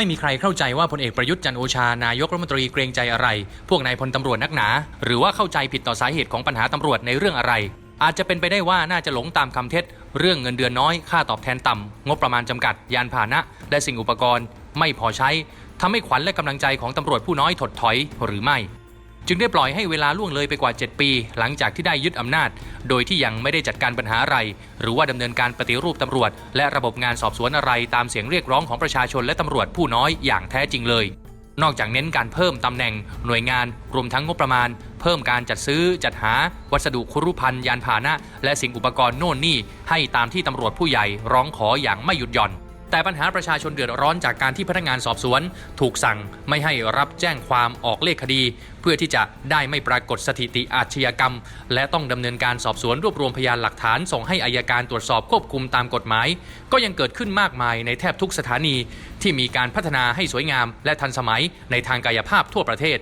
ไม่มีใครเข้าใจว่าพลเอกประยุทธ์จันโอชานายกรัฐมนตรีเกรงใจอะไร พวกนายพลตำรวจนักหนา หรือว่าเข้าใจผิดต่อสาเหตุของปัญหาตำรวจในเรื่องอะไร อาจจะเป็นไปได้ว่าน่าจะหลงตามคำเท็จ เรื่องเงินเดือนน้อย ค่าตอบแทนต่ำงบประมาณจำกัด ยานพาหนะและสิ่งอุปกรณ์ ไม่พอใช้ทำให้ขวัญและกำลังใจของตำรวจผู้น้อยถดถอยหรือไม่ จึงได้ปล่อยให้เวลาล่วงเลยไปกว่า 7 ปี หลังจากที่ได้ยึดอำนาจ โดยที่ยังไม่ได้จัดการปัญหาอะไร หรือว่าดำเนินการปฏิรูปตำรวจ และระบบงานสอบสวนอะไรตามเสียงเรียกร้องของประชาชนและตำรวจผู้น้อยอย่างแท้จริงเลย นอกจากเน้นการเพิ่มตำแหน่ง หน่วยงาน รวมทั้งงบประมาณ เพิ่มการจัดซื้อจัดหา วัสดุคุรุพันธ์ยานพาหนะ และสิ่งอุปกรณ์โน่นนี่ให้ตามที่ตำรวจผู้ใหญ่ร้องขออย่างไม่หยุดหย่อน แต่ปัญหาประชาชนเดือดร้อนจากการที่พนักงานสอบสวน ถูกสั่งไม่ให้รับแจ้งความออกเลขคดี เพื่อที่จะได้ไม่ปรากฏสถิติอาชญากรรม และต้องดำเนินการสอบสวนรวบรวมพยานหลักฐาน ส่งให้อายการตรวจสอบควบคุมตามกฎหมาย ก็ยังเกิดขึ้นมากมายในแทบทุกสถานี ที่มีการพัฒนาให้สวยงาม และทันสมัยในทางกายภาพทั่วประเทศ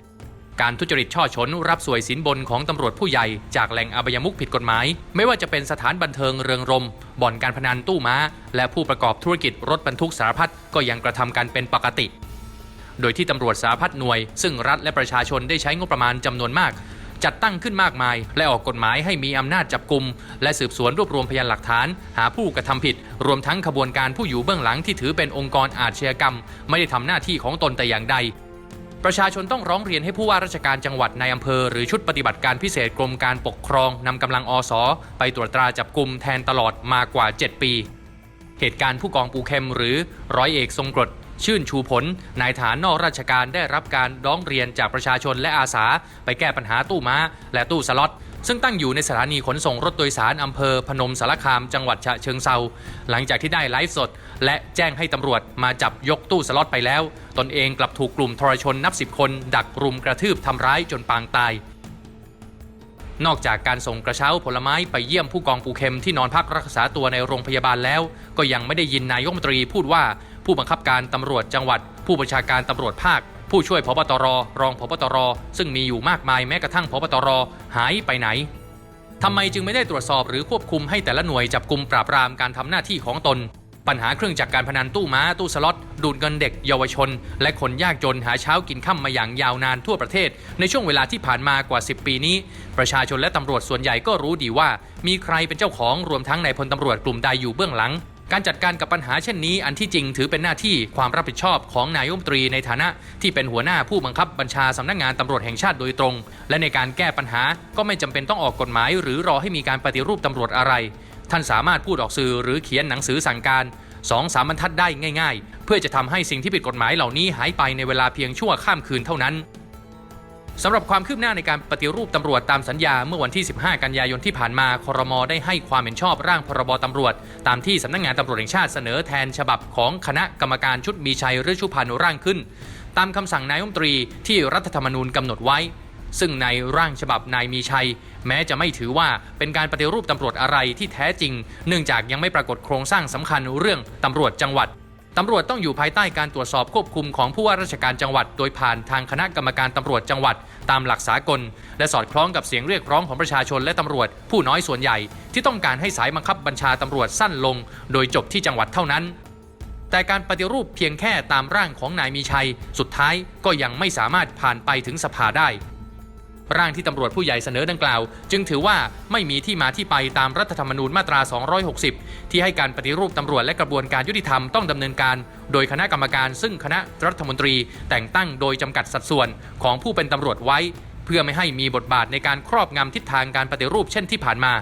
การทุจริตช่อฉนรับสวยสินบนของตำรวจผู้ใหญ่ จากแหล่งอบายมุขผิดกฎหมาย ไม่ว่าจะเป็นสถานบันเทิงเริงรม บ่อนการพนันตู้ม้า และผู้ประกอบธุรกิจรถบรรทุกสารพัดก็ยังกระทำกันเป็นปกติ โดยที่ตำรวจสารพัดหน่วย ซึ่งรัฐและประชาชนได้ใช้งบประมาณจำนวนมาก จัดตั้งขึ้นมากมาย และออกกฎหมายให้มีอำนาจจับกลุ่มและสืบสวนรวบรวมพยานหลักฐาน หาผู้กระทำผิด รวมทั้งขบวนการผู้อยู่เบื้องหลังที่ถือเป็นองค์กรอาชญากรรม ไม่ได้ทำหน้าที่ของตนแต่อย่างใด ประชาชนต้องร้องเรียนให้ผู้ว่าราชการจังหวัดในอำเภอ หรือชุดปฏิบัติการพิเศษกรมการปกครองนำกำลังอสไปตรวจตราจับกลุ่มแทนตลอดมากว่า 7 ปี เหตุการณ์ผู้กองปูเข็มหรือร้อยเอกทรงกรดชื่นชูผลนายฐานนอกราชการได้รับการร้องเรียนจากประชาชนและอาสา ไปแก้ปัญหาตู้ม้า และตู้สล็อต ซึ่งตั้งอยู่ในสถานีขนส่งรถโดยสารอำเภอพนมสารคาม จังหวัดฉะเชิงเซาหลังจากที่ได้ไลฟ์สด และแจ้งให้ตำรวจมาจับยกตู้สล็อตไปแล้ว ตนเองกลับถูกกลุ่มทรชนนับสิบคน ดักรุมกระทืบทำร้ายจนปางตาย นอกจากการส่งกระเช้าผลไม้ไปเยี่ยมผู้กองปูเข็มที่นอนพักรักษาตัวในโรงพยาบาลแล้ว ก็ยังไม่ได้ยินนายกรัฐมนตรีพูดว่าผู้บังคับการตำรวจจังหวัด ผู้บัญชาการตำรวจภาค ผู้ช่วยพบตรรองพบตร ซึ่งมีอยู่มากมายแม้กระทั่งพบตร หายไปไหนทำไมจึงไม่ได้ตรวจสอบหรือควบคุมให้แต่ละหน่วยจับกลุ่มปราบปรามการทำหน้าที่ของตน ปัญหาเครื่องจักรการพนันตู้ม้าตู้สล็อตดูดเงินเด็กเยาวชน และคนยากจนหาเช้ากินค่ำมาอย่างยาวนานทั่วประเทศ ในช่วงเวลาที่ผ่านมากว่า 10 ปีนี้ ประชาชนและตำรวจส่วนใหญ่ก็รู้ดีว่า มีใครเป็นเจ้าของรวมทั้งในายพลตำรวจกลุ่มใดอยู่เบื้องหลัง การจัดการกับปัญหาเช่นนี้ อันที่จริงถือเป็นหน้าที่ความรับผิดชอบของนายมนตรีในฐานะที่เป็นหัวหน้าผู้บังคับบัญชาสำนักงานตำรวจแห่งชาติโดยตรง และในการแก้ปัญหาก็ไม่จำเป็นต้องออกกฎหมาย หรือรอให้มีการปฏิรูปตำรวจอะไร ท่านสามารถพูดออกสื่อหรือเขียนหนังสือสั่งการสองสามบรรทัดได้ง่าย ๆ เพื่อจะทำให้สิ่งที่ผิดกฎหมายเหล่านี้หายไปในเวลาเพียงชั่วข้ามคืนเท่านั้น สำหรับความคืบหน้าในการปฏิรูปตำรวจตามสัญญาเมื่อวันที่ 15 กันยายนที่ผ่านมาคอรมอได้ให้ความเห็นชอบร่างพรบตำรวจ ตามที่สำนักงานตำรวจแห่งชาติเสนอแทนฉบับของคณะกรรมการชุดมีชัยฤชุพันธ์ร่างขึ้น ตามคำสั่งนายรัฐมนตรีที่รัฐธรรมนูญกำหนดไว้ ซึ่งในร่างฉบับนายมีชัย แม้จะไม่ถือว่าเป็นการปฏิรูปตำรวจอะไรที่แท้จริง เนื่องจากยังไม่ปรากฏโครงสร้างสำคัญเรื่องตำรวจจังหวัด ตำรวจต้องอยู่ภายใต้การตรวจสอบควบคุมของผู้ว่าราชการจังหวัด โดยผ่านทางคณะกรรมการตำรวจจังหวัด ตามหลักสากล และสอดคล้องกับเสียงเรียกร้องของประชาชนและตำรวจ ผู้น้อยส่วนใหญ่ ที่ต้องการให้สายบังคับบัญชาตำรวจสั้นลง โดยจบที่จังหวัดเท่านั้น แต่การปฏิรูปเพียงแค่ตามร่างของนายมีชัย สุดท้ายก็ยังไม่สามารถผ่านไปถึงสภาได้ ร่างที่ตำรวจผู้ใหญ่เสนอดังกล่าว จึงถือว่าไม่มีที่มาที่ไปตามรัฐธรรมนูญมาตรา 260 ที่ให้การปฏิรูปตำรวจและกระบวนการยุติธรรมต้องดำเนินการ โดยคณะกรรมการซึ่งคณะรัฐมนตรี แต่งตั้งโดยจำกัดสัดส่วนของผู้เป็นตำรวจไว้ เพื่อไม่ให้มีบทบาทในการครอบงำทิศทางการปฏิรูปเช่นที่ผ่านมา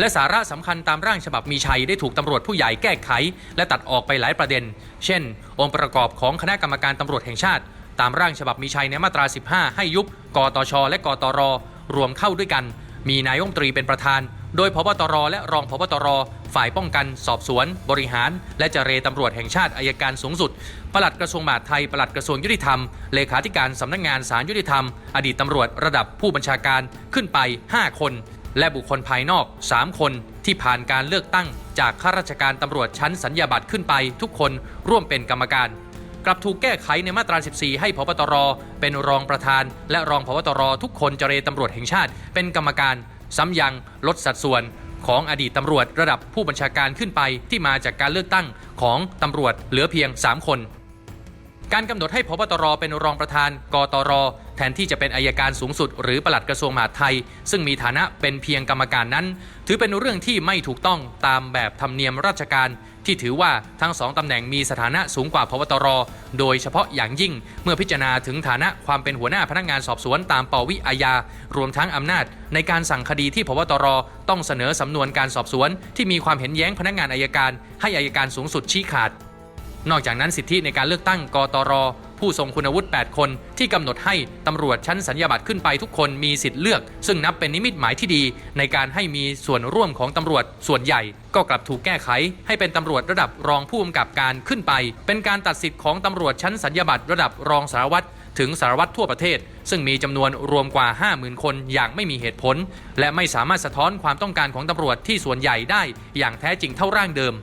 และสาระสำคัญตามร่างฉบับมีชัยได้ถูกตำรวจผู้ใหญ่แก้ไข และตัดออกไปหลายประเด็น เช่น องค์ประกอบของคณะกรรมการตำรวจแห่งชาติ ตามร่างฉบับมีชัยในมาตรา 15 ให้ยุบกตช และกตร รวมเข้าด้วยกัน มีนายกรัฐมนตรีเป็นประธาน โดยพบตร และรองพบตร ฝ่ายป้องกัน สอบสวน บริหาร และเจรตำรวจแห่งชาติอายการสูงสุดปลัดกระทรวงมหาดไทยปลัดกระทรวงยุติธรรม เลขาธิการสำนักงานศาลยุติธรรม อดีตตำรวจระดับผู้บัญชาการขึ้นไป 5 คน และบุคคลภายนอก 3 คนที่ผ่านการเลือกตั้ง จากข้าราชการตำรวจชั้นสัญญาบัตรขึ้นไป ทุกคนร่วมเป็นกรรมการ กลับถูกแก้ไขในมาตรา 14 ให้พบตร เป็นรองประธาน และรองพบตร ทุกคนเจรตำรวจแห่งชาติ เป็นกรรมการ ซ้ำยังลดสัดส่วนของอดีตตำรวจระดับผู้บัญชาการขึ้นไปที่มาจากการเลือกตั้งของตำรวจเหลือเพียง 3 คน การกำหนดให้พบตรเป็นรองประธาน กตร แทนที่จะเป็นอายการสูงสุด หรือปลัดกระทรวงมหาดไทย ซึ่งมีฐานะเป็นเพียงกรรมการนั้น ถือเป็นเรื่องที่ไม่ถูกต้องตามแบบธรรมเนียมราชการ ที่ถือว่าทั้งสองตำแหน่งมีสถานะสูงกว่าพบตร โดยเฉพาะอย่างยิ่งเมื่อพิจารณาถึงฐานะความเป็นหัวหน้าพนักงานสอบสวนตามปวิอาญารวมทั้งอำนาจ ในการสั่งคดีที่พบตรต้องเสนอสำนวนการสอบสวน ที่มีความเห็นแย้งพนักงานอายการ ให้อายการสูงสุดชี้ขาด นอกจากนั้นสิทธิในการเลือกตั้งกตร ผู้ทรงคุณวุฒิ 8 คนที่กำหนดให้ตำรวจชั้นสัญญาบัตรขึ้นไปทุกคนมีสิทธิ์เลือก ซึ่งนับเป็นนิมิตหมายที่ดี ในการให้มีส่วนร่วมของตำรวจส่วนใหญ่ ก็กลับถูกแก้ไข ให้เป็นตำรวจระดับรองผู้กำกับการขึ้นไป เป็นการตัดสิทธิ์ของตำรวจชั้นสัญญาบัตรระดับรองสารวัตรถึงสารวัตรทั่วประเทศ ซึ่งมีจำนวนรวมกว่า 50,000 คนอย่างไม่มีเหตุผล และไม่สามารถสะท้อนความต้องการของตำรวจที่ส่วนใหญ่ได้ อย่างแท้จริงเท่าร่างเดิม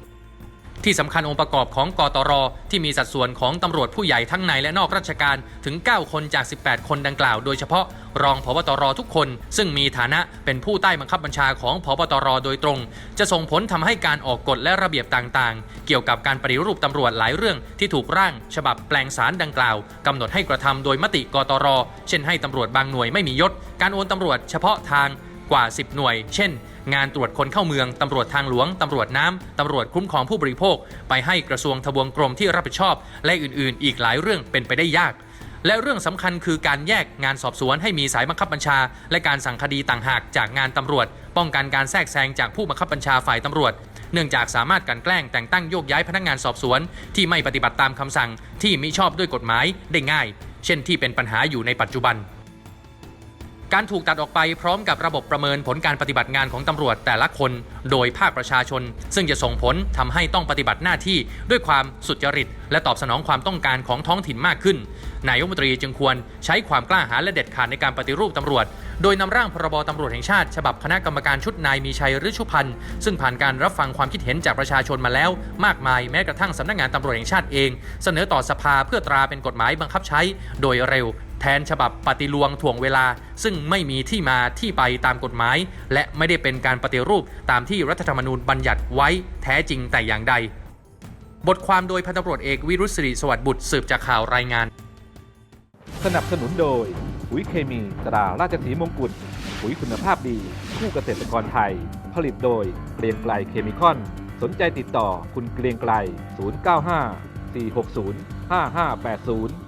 ที่สำคัญองค์ประกอบของกตร ที่มีสัดส่วนของตำรวจผู้ใหญ่ทั้งในและนอกราชการถึง 9 คนจาก 18 คนดังกล่าว โดยเฉพาะรองพบตรทุกคน ซึ่งมีฐานะเป็นผู้ใต้บังคับบัญชาของพบตรโดยตรง จะส่งผลทำให้การออกกฎและระเบียบต่างๆ เกี่ยวกับการปฏิรูปตำรวจหลายเรื่องที่ถูกร่าง ฉบับแปลงสารดังกล่าวกำหนดให้กระทำโดยมติกตร เช่นให้ตำรวจบางหน่วยไม่มียศ การโอนตำรวจเฉพาะทาง กว่า 10 หน่วย เช่น งานตรวจคนเข้าเมืองตำรวจทางหลวงตำรวจน้ำตำรวจคุ้มครองผู้บริโภค ไปให้กระทรวงทบวงกรมที่รับผิดชอบ และอื่นๆ อีกหลายเรื่องเป็นไปได้ยาก และเรื่องสำคัญคือการแยกงานสอบสวนให้มีสายบังคับบัญชา และการสั่งคดีต่างหากจากงานตำรวจ ป้องกันการแทรกแซงจากผู้บังคับบัญชาฝ่ายตำรวจเนื่องจากสามารถกันแกล้งแต่งตั้งโยกย้ายพนักงานสอบสวน ที่ไม่ปฏิบัติตามคำสั่งที่มิชอบด้วยกฎหมายได้ง่าย เช่นที่เป็นปัญหาอยู่ในปัจจุบัน การถูกตัดออกไปพร้อมกับระบบประเมินผลการปฏิบัติงานของตำรวจแต่ละคน โดยภาคประชาชน ซึ่งจะส่งผลทำให้ต้องปฏิบัติหน้าที่ด้วยความสุจริต และตอบสนองความต้องการของท้องถิ่นมากขึ้น นายกรัฐมนตรีจึงควรใช้ความกล้าหาญและเด็ดขาดในการปฏิรูปตำรวจ โดยนำร่างพรบตำรวจแห่งชาติ ฉบับคณะกรรมการชุดนายมีชัยฤชุพันธ์ซึ่งผ่านการรับฟังความคิดเห็นจากประชาชนมาแล้ว มากมายแม้กระทั่งสำนักงานตำรวจแห่งชาติเอง เสนอต่อสภาเพื่อตราเป็นกฎหมายบังคับใช้ โดยเร็ว แทนฉบับปฏิลวงถ่วงเวลา ซึ่งไม่มีที่มาที่ไปตามกฎหมาย และไม่ได้เป็นการปฏิรูปตามที่รัฐธรรมนูญบัญญัติไว้แท้จริงแต่อย่างใด บทความโดยพันตำรวจเอกวิรุษศิริสวัสดิ์บุตรสืบจากข่าวรายงาน สนับสนุนโดยปุ๋ยเคมีตราราชสีมงกุฎปุ๋ยคุณภาพดีคู่เกษตรกรไทย ผลิตโดยเกรียงไกลเคมีคอน สนใจติดต่อคุณเกรียงไกล 095 460 5580